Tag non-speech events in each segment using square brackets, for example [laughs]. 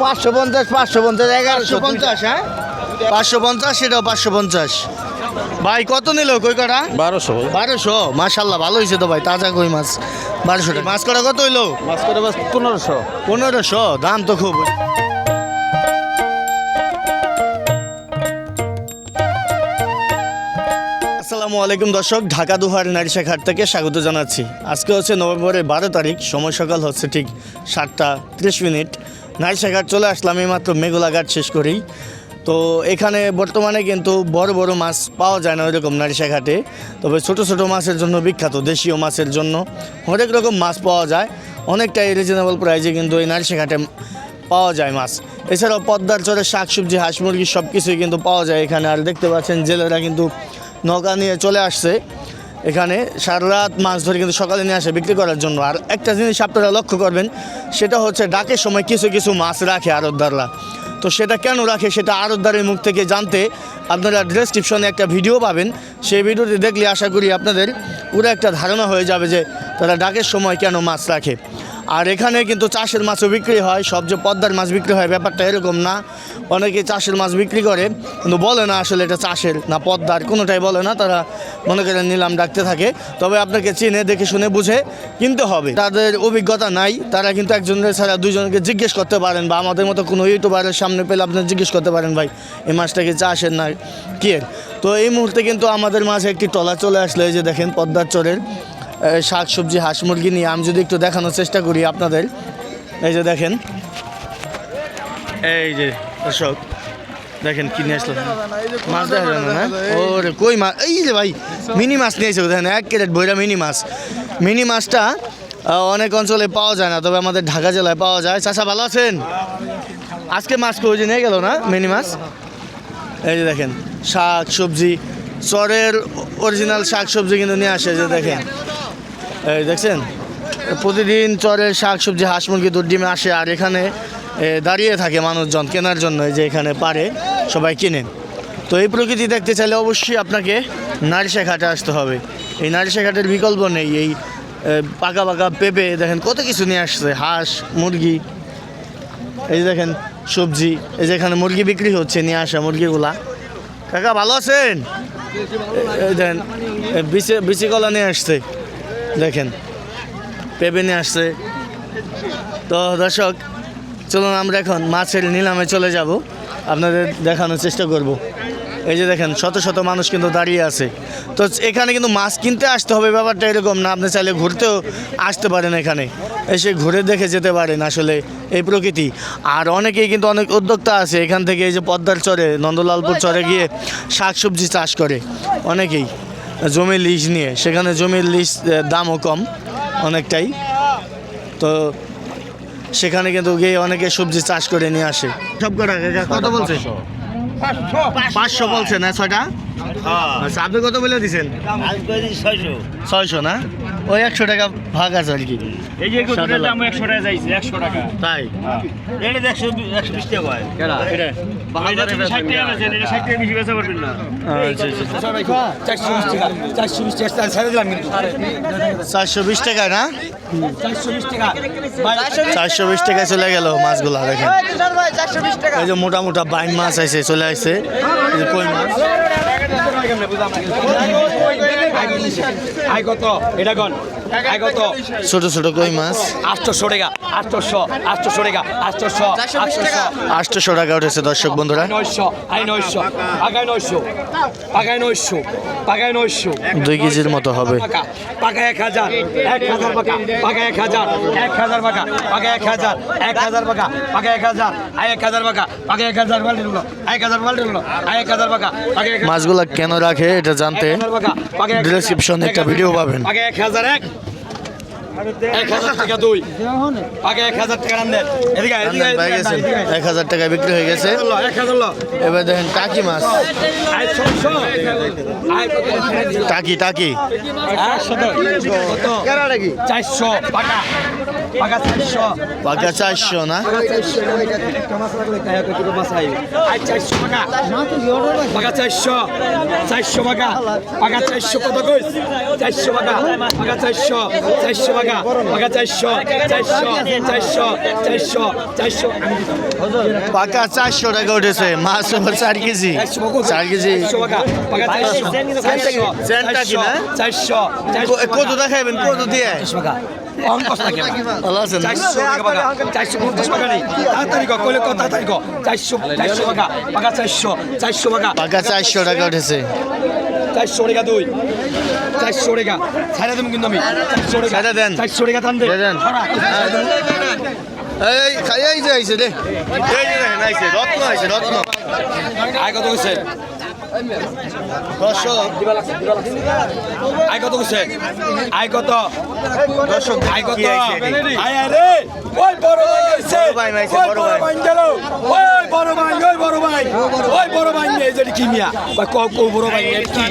পাঁচশো পঞ্চাশ পাঁচশো পঞ্চাশ এগারোশো পঞ্চাশ হ্যাঁ? পাঁচশো পঞ্চাশ সেটাও পাঁচশো পঞ্চাশ। ভাই কত নিল কই কটা? বারোশো বারোশো? মাশাল্লাহ ভালো হয়েছে তো ভাই তাজা কই মাছ? বারোশো টাকা। মাছ কটা কত হইল? মাছ করে পনেরোশো। পনেরোশো দাম তো খুব। আসসালামু আলাইকুম দর্শক, ঢাকা দুহার নারিশা ঘাট থেকে স্বাগত জানাচ্ছি। আজকে হচ্ছে নভেম্বরের বারো তারিখ, সময় সকাল হচ্ছে ঠিক সাতটা ত্রিশ মিনিট। নারিশা ঘাট চলে আসলাম এইমাত্র মেঘলা ঘাট শেষ করেই। তো এখানে বর্তমানে কিন্তু বড় বড় মাছ পাওয়া যায় না ওইরকম নারিশা ঘাটে তবে ছোট ছোট মাছের জন্য বিখ্যাত, দেশীয় মাছের জন্য অনেক রকম মাছ পাওয়া যায়। অনেকটাই রিজনেবল প্রাইসে কিন্তু এই নারিশা ঘাটে পাওয়া যায় মাছ। এছাড়াও পদ্মার চরে শাকসবজি, হাঁস মুরগি সব কিছুই কিন্তু পাওয়া যায় এখানে। আর দেখতে পাচ্ছেন জেলেরা কিন্তু নৌকা নিয়ে চলে আসছে। এখানে সারা রাত মাছ ধরে কিন্তু সকালে নিয়ে আসে বিক্রি করার জন্য। আর একটা জিনিস আপনারা লক্ষ্য করবেন, সেটা হচ্ছে ডাকের সময় কিছু কিছু মাছ রাখে আড়তদাররা তো সেটা কেন রাখে সেটা আড়তদারের মুখ থেকে জানতে আপনারা ডেসক্রিপশনে একটা ভিডিও পাবেন। সেই ভিডিওটি দেখলে আশা করি আপনাদের পুরো একটা ধারণা হয়ে যাবে যে তারা ডাকের সময় কেন মাছ রাখে। আর এখানে কিন্তু চাষের মাছও বিক্রি হয়, সব যে পদ্মার মাছ বিক্রি হয় ব্যাপারটা এরকম না। অনেকে চাষের মাছ বিক্রি করে, কিন্তু বলে না আসলে এটা চাষের না পদ্মার, কোনোটাই বলে না, তারা মনে করেন নিলাম ডাকতে থাকে। তবে আপনাকে চিনে, দেখে শুনে, বুঝে কিনতে হবে। তাদের অভিজ্ঞতা নাই, তারা কিন্তু একজনের ছাড়া দুজনকে জিজ্ঞেস করতে পারেন বা আমাদের মতো কোনো ইউটিউবারের সামনে পেলে আপনার জিজ্ঞেস করতে পারেন, ভাই, এই মাছটা কি চাষের না কি তো এই মুহূর্তে কিন্তু আমাদের মাঝে একটি টলা চলে আসলে যে দেখেন পদ্মার চরের। শাক সবজি হাঁস মুরগি নিয়ে আমি যদি একটু দেখানোর চেষ্টা করি আপনাদের। এই যে দেখেন। এই যে, দর্শক, দেখেন কি নিয়ে আসলো। মাছ দেখা যায় না ওরে, কই মাছ এই যে ভাই, মিনি মাছ নিয়ে নিয়েছে দেখেন, এক ক্যারেট বইরা মিনি মাছ। মিনি মাছটা অনেক অঞ্চলে পাওয়া যায় না, তবে আমাদের ঢাকা জেলায় পাওয়া যায়। চাষা ভালো আছেন? আজকে মাছ কই যে নিয়ে গেল না, মিনি মাছ? এই যে দেখেন শাক সবজি চরের অরিজিনাল শাক সবজি কিন্তু নিয়ে আসে যে দেখেন। এই দেখছেন? প্রতিদিন চরের শাক, সবজি, হাঁস, মুরগি, দুধ, ডিমে আসে আর এখানে দাঁড়িয়ে থাকে মানুষজন, কেনার জন্য যে এখানে পারে, সবাই কিনে তো এই প্রকৃতি দেখতে চাইলে অবশ্যই আপনাকে নারিশা ঘাটে আসতে হবে। এই নারিশা ঘাটের বিকল্প নেই, এই পাকা পাকা পেঁপে, দেখেন কত কিছু নিয়ে আসছে, হাঁস, মুরগি। এই যে দেখেন সবজি, এই যে এখানে মুরগি বিক্রি হচ্ছে, নিয়ে আসা মুরগিগুলা। কাকা, ভালো আছেন? দেখেন বিচি বিচি কলা নিয়ে আসছে। দেখেন পেঁপে নিয়ে আসছে। তো দর্শক, চলুন আমরা এখন মাছের নিলামে চলে যাব। আপনাদের দেখানোর চেষ্টা করব। এই যে দেখেন, শত শত মানুষ কিন্তু দাঁড়িয়ে আছে। তো এখানে কিন্তু মাছ কিনতে আসতে হবে, ব্যাপারটা এরকম না। আপনি চাইলে ঘুরতেও আসতে পারেন এখানে। এসে ঘুরে দেখে যেতে পারেন আসলে এই প্রকৃতি। আর অনেকেই কিন্তু অনেক উদ্যোক্তা আছে। এখান থেকে এই যে পদ্মার চরে, নন্দলালপুর চরে গিয়ে শাকসবজি চাষ করে। অনেকেই। জমি লিজ নিয়ে সেখানে জমির লিজ দামও কম অনেকটাই। তো সেখানে কিন্তু গিয়ে অনেকে সবজি চাষ করে নিয়ে আসে। সব কটা কত বলছে? পাঁচশো বলছে না ছয়টা? আচ্ছা আপনি কত বলে দিছেন? ছয়শো না? ওই একশো টাকা ভাগ আছে আর কি। এই যে দাম একশো টাকা যাইছে একশো টাকা। তাই? এটা একশো একশো বিশ টাকা হয়। এটা টাকা টাকা বেশি বেচা পারবেন না। আচ্ছা। চারশো বিশ টাকা না? চারশো বিশ টাকা চলে গেল মাছগুলা দেখেন। এই যে মোটা মোটা বাইম মাছ আছে চলে আসছে কই মাছ? আই কত? এটা কোন? কত ছোট ছোট কই মাছ আটশোশো টাকা আটশোশো আটশোশো টাকা আটশোশো আটশোশো আটশোশো টাকা উঠেছে দর্শক বন্ধুরা নয়শো আই নয়শো পাকায় নয়শো পাকায় নয়শো পাকায় নয়শো দুই কেজির মতো হবে পাকা এক হাজার এক হাজার পাকা পাকা এক হাজার এক হাজার পাকা পাকা এক হাজার এক হাজার পাকা পাকা এক হাজার আই এক হাজার পাকা পাকা এক হাজার বাল্টি হলো এক হাজার বাল্টি হলো আই এক হাজার পাকা মাছগুলা কেন রাখে এটা জানতে ডিসক্রিপশনে একটা ভিডিও পাবেন পাকা এক হাজার এক এক হাজার টাকা দুই। এক হাজার টাকা। এক হাজার টাকায় বিক্রি হয়ে গেছে। এক হাজার ল। এবার দেখেন টাকি মাছ? টাকি টাকি। চারশো। পাকা। পাকা চারশো। না? চারশো। চারশো পাকা। চারশো। চারশো পাকা। পাকা চারশো কত চারশো পাকা। পাকা চারশো। চারশো পাকা চারশো চারশো চারশো চারশো চারশো। পাকা চারশো টাকা উঠেছে মাছ চার কেজি। চার কেজি। চারশো কত দিয়ে? কইলে কত পাকা চারশো টাকা উঠেছে। চারশো টাকা দুই। চারশো টাকা। ছাড়া দেবো কিন্তু আমি। চারশো টাকা। দেন। চারশো টাকা টান দে। দেন। এই খাই এই যে আইছে রে এই আইছে। রত্ন আইছে রত্ন। আয় কত দর্শক আয় কত কইছে আয় কত? দর্শক আয় কত? কি আইছে এটি? আয় আয় রে ওই বড় ভাই আইছে! বড় ভাই নাইছে, ওই বড় বড় ভাই। ভাই গেল! ওই বড় ভাই ওই বড় ভাই! ওই বড় ভাই এই যে কি মিয়া? বা ক ক বড় ভাই কি?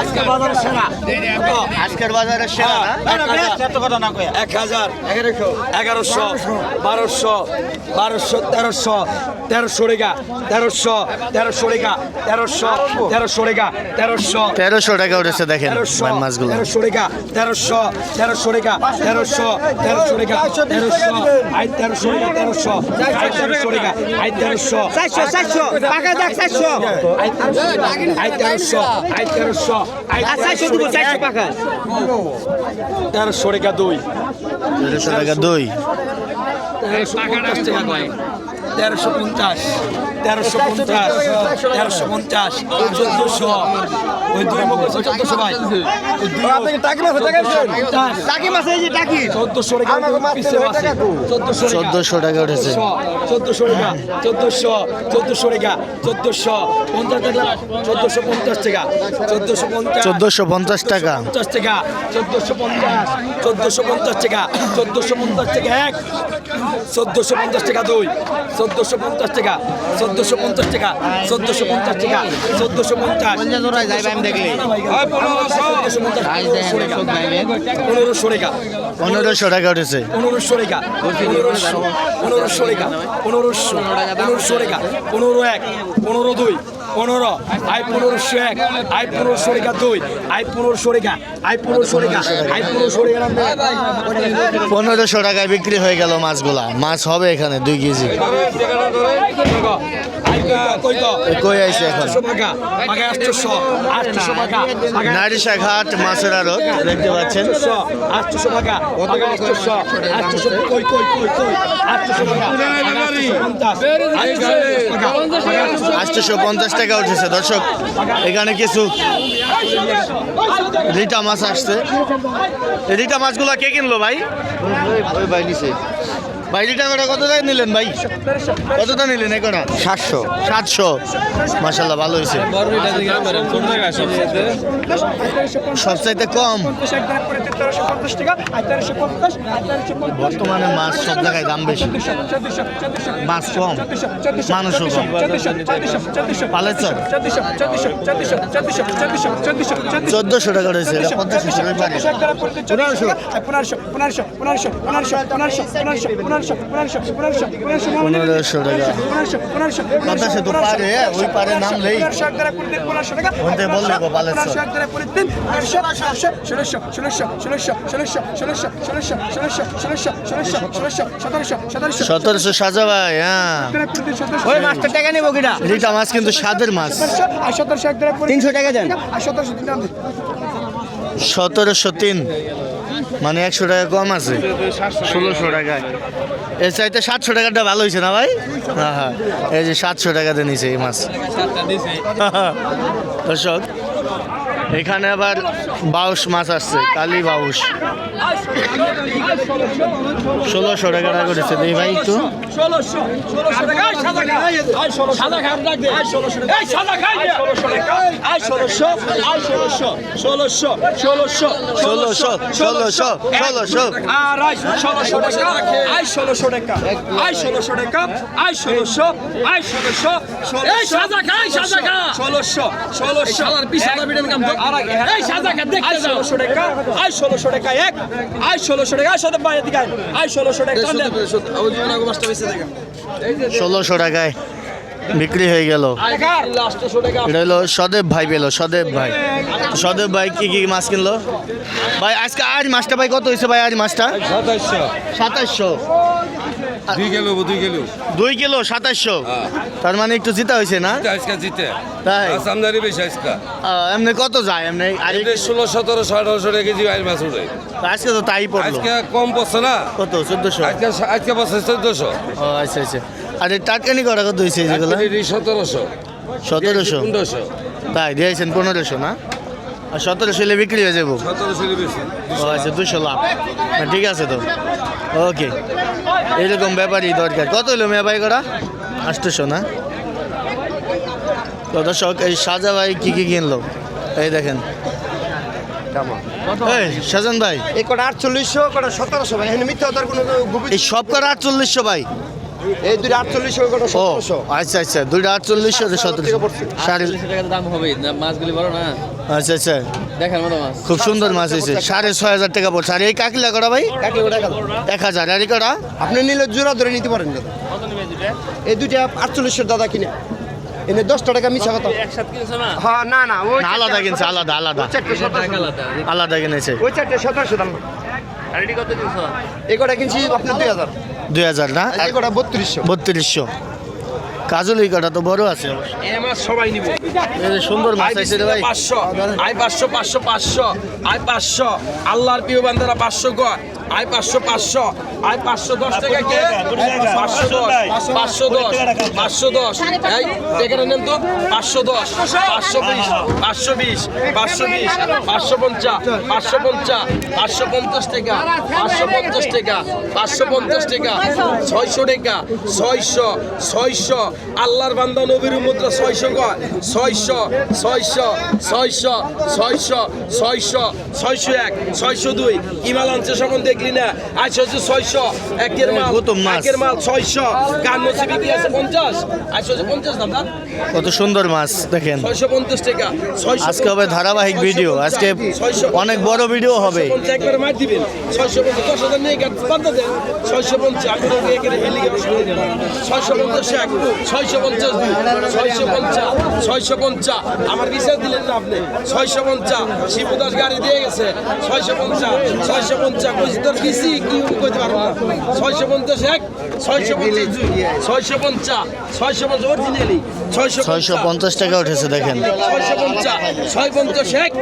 আজকে বাজারে সেরা। আজকের বাজারে সেরা না? এক হাজার। এগারোশো বারোশো বারোশো তেরোশো তেরোশো রেগা তেরোশো তেরোশো রেগা। তেরোশো তেরোশো। রেগা তেরোশো। তেরোশো টাকা উঠেছে দেখেন মাছগুলো। তেরোশো রেগা তেরোশো তেরোশো তেরোশো আই তেরোশো রেগা তেরোশো আই তেরোশো রেগা আই তেরোশো চারশো চারশো পাকা দেখ চারশো। আই তেরোশো আই তেরোশো আই চারশো দিব চারশো পাকা। তেরোশো দুই। তেরোশো টাকা দই। টাকা কয় তেরোশো পঞ্চাশ তেরোশো পঞ্চাশ তেরোশো পঞ্চাশ চোদ্দশো। ওই দুই মুখ চোদ্দশো ভাই। টাকি মাছ এই যে চোদ্দশো টাকা চোদ্দশো চোদ্দশো টাকা উঠেছে। চোদ্দশো টাকা চোদ্দশো চোদ্দশো টাকা চোদ্দশো পঞ্চাশ টাকা চোদ্দশো পঞ্চাশ টাকা চোদ্দশো পঞ্চাশ চোদ্দশো পঞ্চাশ টাকা। পঞ্চাশ টাকা চোদ্দশো পঞ্চাশ চোদ্দশো পঞ্চাশ টাকা চোদ্দশো পঞ্চাশ টাকা এক চোদ্দশো পঞ্চাশ টাকা দুই চোদ্দশো পঞ্চাশ টাকা চোদ্দশো পঞ্চাশ টাকা চোদ্দশো পঞ্চাশ টাকা চোদ্দশো পঞ্চাশ। পনেরোশো টাকা। পনেরোশো টাকা। উঠেছে। পনেরোশো টাকা। পনেরোশো পনেরোশো টাকা। পনেরোশো পনেরোশো টাকা। পনেরো এক পনেরো দুই। পনেরো আই পনেরোশো এক আই পনেরোশো টাকা দুই আই পনেরোশো টাকা আই পনেরোশো টাকা আই পনেরোশো টাকা পনেরোশো টাকায় বিক্রি হয়ে গেল মাছগুলা। মাছ হবে এখানে দুই কেজি। কই আইছে এখন? নারিশা ঘাট মাছের আড়ত দেখতে পাচ্ছেন? আটশোশো পঞ্চাশ টাকা উঠেছে। দর্শক, এখানে কিছু রিটা মাছ আসছে। রিটা মাছগুলো কে কিনলো ভাই? ভাই নিছে। ভাই রিটা কটা কত টাকা নিলেন ভাই কতটা নিলেন এই কটা সাতশো সাতশো মাসাল্লাহ ভালো হয়েছে সবচাইতে কম বর্তমানে মাছ সব জায়গায় দাম বেশি মাছ কম মানুষও কম চোদ্দশো টাকা রয়েছে এটা পঞ্চাশ টাকা পারে পনেরোশো টাকা পঞ্চাশে তো পারে ওই পারে বললে পালেচর সতেরোশো সাজা ভাই হ্যাঁ। ওই মাছটা টাকা নেব কিনা? রিটা মাছ কিন্তু স্বাদের মাছ। তিনশো টাকা দেন। সতেরোশো তিন। মানে একশো টাকা কম আছে। ষোলোশো টাকায়। এর চাইতে সাতশো টাকাটা ভালো হয়েছে না ভাই? হ্যাঁ হ্যাঁ। এই যে সাতশো টাকাতে নিছে এই মাছ। [laughs] দর্শক এখানে আবার বাউস মাছ আসছে কালি বাউস ষোলোশো টাকা টাকা করেছে দেই ভাই একটু। ষোলোশো ষোলোশো আর টাকা টাকা টাকা টাকা টাকা এক টাকা বাইরে দিকে টাকা টাকায়। বিক্রি হয়ে গেল। এটা হলো সদেব ভাই পেল সদেব ভাই। সদেব ভাই কি কি মাছ কিনলো? ভাই আজকে আজ মাছটা ভাই কত হয়েছে ভাই আজ মাছটা? সাতাশশো দুই কিলো দুই কিলো। দুই কিলো সাতাশশো তার মানে একটু জিতা হয়েছে না? জিতে তাই? আমদানি বেশি আজকে। এমনি কত যায়? এমনি ষোলো আঠারোশো টাকা কেজি আইল মাছ উঠে। আজকে তো তাই পড়ল। আজকে কম পড়ছে না? কত? চোদ্দশো? আজকে আজকে পড়ছে চোদ্দশো। আচ্ছা আচ্ছা। আর এই টাটকানি করা কত হয়েছে যেগুলো সতেরোশো? সতেরোশো পনেরোশো। তাই দিয়েছেন পনেরোশো না? আর সতেরোশো হলে বিক্রি হয়ে যাব। ও আচ্ছা দুশো লাভ। না, ঠিক আছে তো। ওকে। এরকম ব্যাপারই দরকার। কত হলো মেয়া ভাই করা? আটশোশো না? তো দর্শক এই সাজা ভাই কী কী কিনলো? এই দেখেন। এই সাজান ভাই। এই কটা আটচল্লিশশো কটা সতেরোশো ভাই। এখানে মিথ্যা কোনো এই সব কটা আটচল্লিশশো ভাই। এই দুটো আটচল্লিশশো কটা সতেরোশো। আচ্ছা আচ্ছা দুইটা আটচল্লিশশো সতেরোশো। সাড়ে দাম হবে মাছগুলি বড় না? আচ্ছা আচ্ছা। দেখার মতো মাছ। খুব সুন্দর মাছ হয়েছে। সাড়ে ছয় হাজার টাকা পড়ছে। আর এই কাকিলা করা ভাই? এক হাজার। আর এই কটা? আপনি নিলে জোড়া ধরে নিতে পারেন দাদা। এই দুইটা? আটচল্লিশশো দাদা কিনে। এনে দশটা টাকা মিছা কথা। হ্যাঁ না না ওই আলাদা কিনছে আলাদা আলাদা। আলাদা কিনেছে। ওই চারটে সতেরোশো দাম। এই কটা কিনছি আপনার দুই হাজার। দুই হাজার না? আর এই কটা বত্রিশশো। বত্রিশশো। কাজল এই কটা তো বড় আছে। সবাই নিব। এই সুন্দর মাছ আছে রে ভাই। পাঁচশো আই পাঁচশো পাঁচশো পাঁচশো আই পাঁচশো আল্লাহর প্রিয় বান্দারা পাঁচশো কয়? আই পাঁচশো পাঁচশো। আই পাঁচশো দশ টাকা কে? পাঁচশো দশ পাঁচশো দশ পাঁচশো দশ। এই টেকাটা নেন তো পাঁচশো দশ পাঁচশো। বিশ পাঁচশো বিশ পাঁচশো বিশ পাঁচশো পঞ্চাশ পাঁচশো পঞ্চাশ পাঁচশো পঞ্চাশ টাকা পাঁচশো পঞ্চাশ টাকা পাঁচশো পঞ্চাশ টাকা ছয়শো টাকা ছয়শো ছয়শো। আল্লাহর বান্দা নবীর মুদ্রা ছয়শো কয়? ছয়শো ছয়শো ছয়শো ছয়শো ছয়শো ছয়শো এক ছয়শো দুই। ইমাল আনছে সকল দেখলি না আজ হচ্ছে ছয়শো। একের মাল একের মাল ছয়শো। মসি বিক্রি আছে পঞ্চাশ? আজ হচ্ছে পঞ্চাশ দাম কত সুন্দর মাছ দেখেন। ছয়শো পঞ্চাশ টাকা। ছয়শো আজকে হবে ধারাবাহিক ভিডিও আজকে অনেক বড় ভিডিও হবে। একবার মার দিবেন। ছয়শো পঞ্চাশ দশ হাজার নিয়ে বান্ধা দেন। ছয়শো পঞ্চাশ ছয়শো পঞ্চাশ এক ছয়শো পঞ্চাশ দুই ছয়শো পঞ্চাশ ছয়শো পঞ্চাশ। আমার বিচার দিলেন না আপনি। ছয়শো পঞ্চাশ শিবু দাস গাড়ি দিয়ে গেছে। ছয়শো পঞ্চাশ ছয়শো পঞ্চাশ কইছি তোর কি কইতে পারব না। ছয়শো পঞ্চাশ এক ছয়শো পঞ্চাশ দুই ছয়শো পঞ্চাশ ছয়শো পঞ্চাশ অরিজিনালি ছয়শো ছয়শো পঞ্চাশ টাকা উঠেছে দেখেন। ছয়শো পঞ্চাশ ছয় পঞ্চাশ এক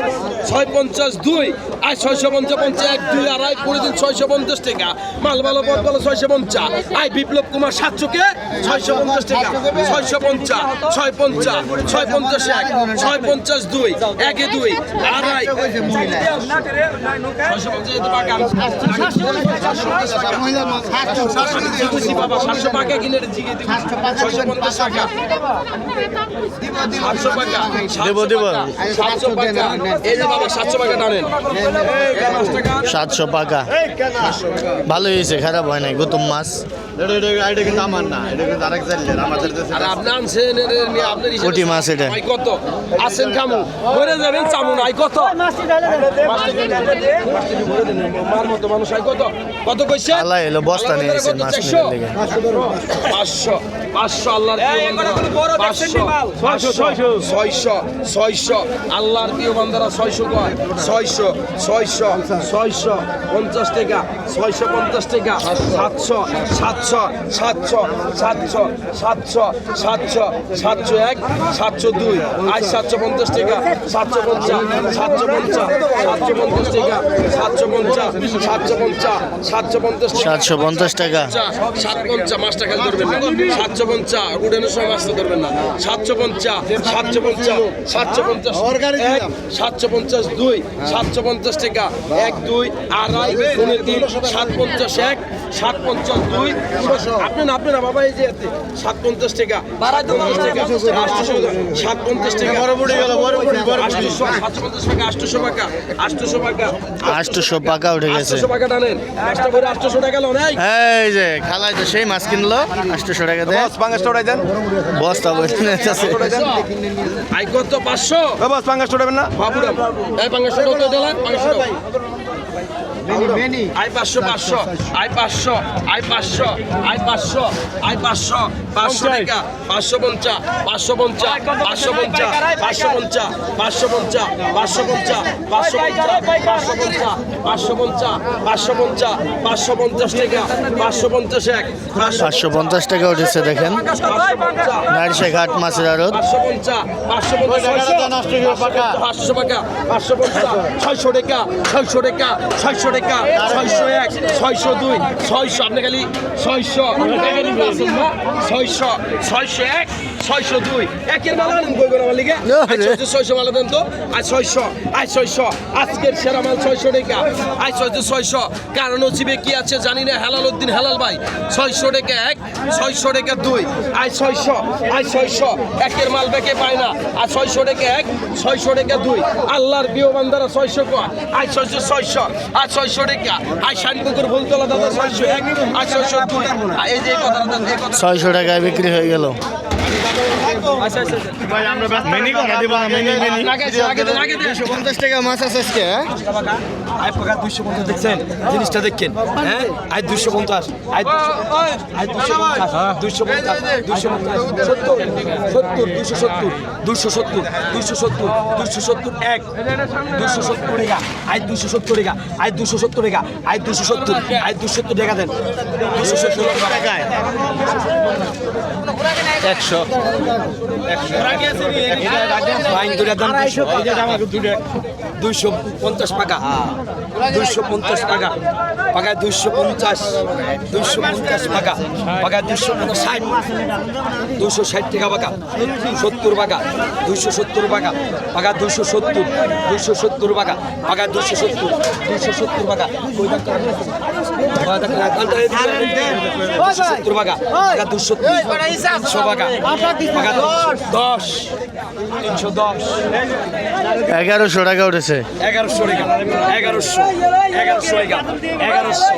ছয় পঞ্চাশ দুই আর ছয়শো পঞ্চাশ পঞ্চাশ এক দুই আড়াই করে দিন ছয়শো পঞ্চাশ টাকা। মাল ভালো পথ ভালো ছয়শো পঞ্চাশ। আই বিপ্লব কুমার সাতশোকে ছয়শো পঞ্চাশ টাকা। ছয়শো পঞ্চাশ ছয় পঞ্চাশ ছয় পঞ্চাশ এক ছয় পঞ্চাশ দুই একে দুই আড়াই। ছয়শো পঞ্চাশ সাতশো টাকা পাকা। ভালো হয়েছে খারাপ হয় নাই গৌতম মাছ। আর আপনি আনছেন এর নিয়ে আপনার হিসেবে কোটি মাছ এটা। কত? আসেন খামু? মরে যাবেন চামু আই কত? মাছটা ভরে দেন, মার মতো মানুষ কত? কত কইছে? আল্লাহ এলো বস্তা নিয়ে এসে মাছ নিয়ে লেগে 500 500 আল্লাহর প্রিয় বান্দা বড় দেখছেন নি মাল? 600 600 600 আল্লাহর প্রিয় বান্দারা 600 কয়? 600 600 600 50 টাকা 650 টাকা 700 700 700 700 700 700 701 702 আজ 750 টাকা 750 সাতশো পঞ্চাশ সাতশো পঞ্চাশ টাকা। সাতশো পঞ্চাশ টাকা। সাত পঞ্চাশ মাছটা খেলে ধরবেন না। সাতশো পঞ্চাশ উড়ানোর সময় মাছটা ধরবেন না। সাতশো পঞ্চাশ সাতশো পঞ্চাশ সাতশো পঞ্চাশ এক সাতশো পঞ্চাশ দুই সাতশো পঞ্চাশ টাকা এক দুই আড়াই তিন সাত পঞ্চাশ এক সাত পঞ্চাশ দুই। আপনি না আপনি না বাবা এই যে সাত পঞ্চাশ টাকা। টাকা সাত পঞ্চাশ টাকা। আটশোশো টাকা। আটশোশো টাকা আটশোশো টাকা উঠে গেছে। টাকা টানেন। পাঁচটা করে আটশোশো টাকা লোন এই। যে তো সেই মাছ কিনলো। আটশোশো টাকা দেয় বস পাঙ্গাসটা উঠাই দেন। বস্তা বসে আই কত? পাঁচশো? বস পাঙ্গাসটা না? বাবুরাম। এই পাঁচশো টাকা দিলাম পাঁচশো আই পাঁচশো পাঁচশো আই পাঁচশো আই পাঁচশো আই পাঁচশো আই পাঁচশো পাঁচশো টাকা পাঁচশো পঞ্চাশ পাঁচশো পঞ্চাশ পাঁচশো পঞ্চাশ পাঁচশো পঞ্চাশ পাঁচশো পঞ্চাশ পাঁচশো পঞ্চাশ পাঁচশো পঞ্চাশ পাঁচশো পঞ্চাশ পাঁচশো পঞ্চাশ পাঁচশো পঞ্চাশ টাকা পাঁচশো পঞ্চাশ এক পাঁচশো পঞ্চাশ টাকা উঠেছে দেখেন পঞ্চাশ ঘাট মাছের আড়ত পাঁচশো পঞ্চাশ পাঁচশো পঞ্চাশ পাঁচশো টাকা পাঁচশো পঞ্চাশ ছয়শো টাকা ছয়শো টাকা ছয়শো টাকা ছয়শো এক ছয়শো দুই ছয়শো আপনি খালি ছয়শো ছয়শো ছয়শো এক ছয়শো দুই। একের মালা আনেন বই করে আমার লিগে ছয়শো মালা দেন তো। আজ ছয়শো আজ ছয়শো। আজকের সেরা মাল ছয়শো টাকা। আজ ছয়শো ছয়শো। কারণ হচ্ছে কি আছে জানি না হেলাল উদ্দিন হেলাল ভাই। ছয়শো টাকা এক ছয়শো টাকা দুই আজ ছয়শো আজ ছয়শো। একের মাল বেকে পায় না। আর ছয়শো টাকা এক, ছয়শো টাকা দুই। আল্লাহর প্রিয় বান্দারা ছয়শো কয়? আজ ছয়শো ছয়শো। আর ছয়শো টাকা আয় শান্তিপুকুর ভুলতলা দাদা, ছয়শো এক, আর ছয়শো দুই। এই যে কথাটা। ছয়শো টাকায় বিক্রি হয়ে গেল। জিনিসটা দেখেন হ্যাঁ আয় দুশো পঞ্চাশ আয় দুশো পঞ্চাশ দুশো পঞ্চাশ দুশো পঞ্চাশ সত্তর সত্তর দুশো সত্তর দুশো সত্তর দুশো সত্তর দুশো সত্তর এক দুশো সত্তর রেগা আয় দুশো সত্তর রেগা আয় দুশো সত্তর রেগা আয় দুশো সত্তর আয় দুশো সত্তর রেগা দেন দুশো সত্তর একশো দুইশো পঞ্চাশ টাকা দুইশো পঞ্চাশ টাকা পাকা দুইশো পঞ্চাশ দুইশো পঞ্চাশ টাকা পাকা দুইশো ষাট। দুইশো ষাট টাকা পাকা সত্তর টাকা দুশো সত্তর টাকা পাকা দুশো সত্তর দুশো সত্তর টাকা পাকা দুশো সত্তর দুইশো সত্তর টাকা দুইশো সত্তর টাকা পাকা দুশো তিনশো টাকা পাকা দশ তিনশো দশ। এগারোশো টাকা উঠেছে। এগারোশো টাকা এগারোশো এগারোশো টাকা এগারোশো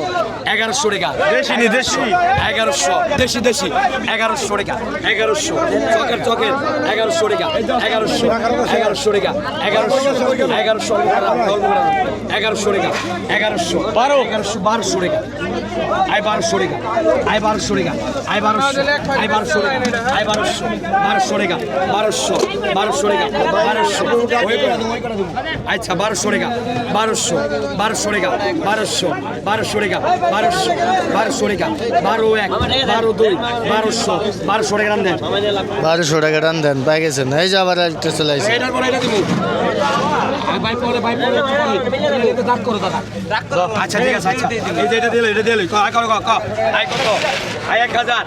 এগারোশো টাকা দেশি দেশি। এগারোশো দেশি দেশি এগারোশো টাকা এগারোশো চকের চকের এগারোশো টাকা এগারোশো এগারোশো টাকা এগারোশো এগারোশো এগারোশো টাকা এগারোশো বারো এগারোশো বারোশো টাকা আই বারোশো টাকা আই বারোশো টাকা আই বারোশো আই বারোশো টাকা বারোশো বারোশো টাকা বারোশো বারোশো টাকা বারোশো। আচ্ছা বারোশো টাকা বারোশো বারোশো টাকা বারোশো বারোশো টাকা বারোশো বারোশো টাকা বারো এক বারো দুই বারোশো বারোশো টাকা দেন। বারোশো টাকা টান দেন পাই গেছেন এই যে আবার একটা চলে দাদা আচ্ছা ঠিক আছে আচ্ছা। এটা দিলে এটা দিলে। আয়, এক হাজার।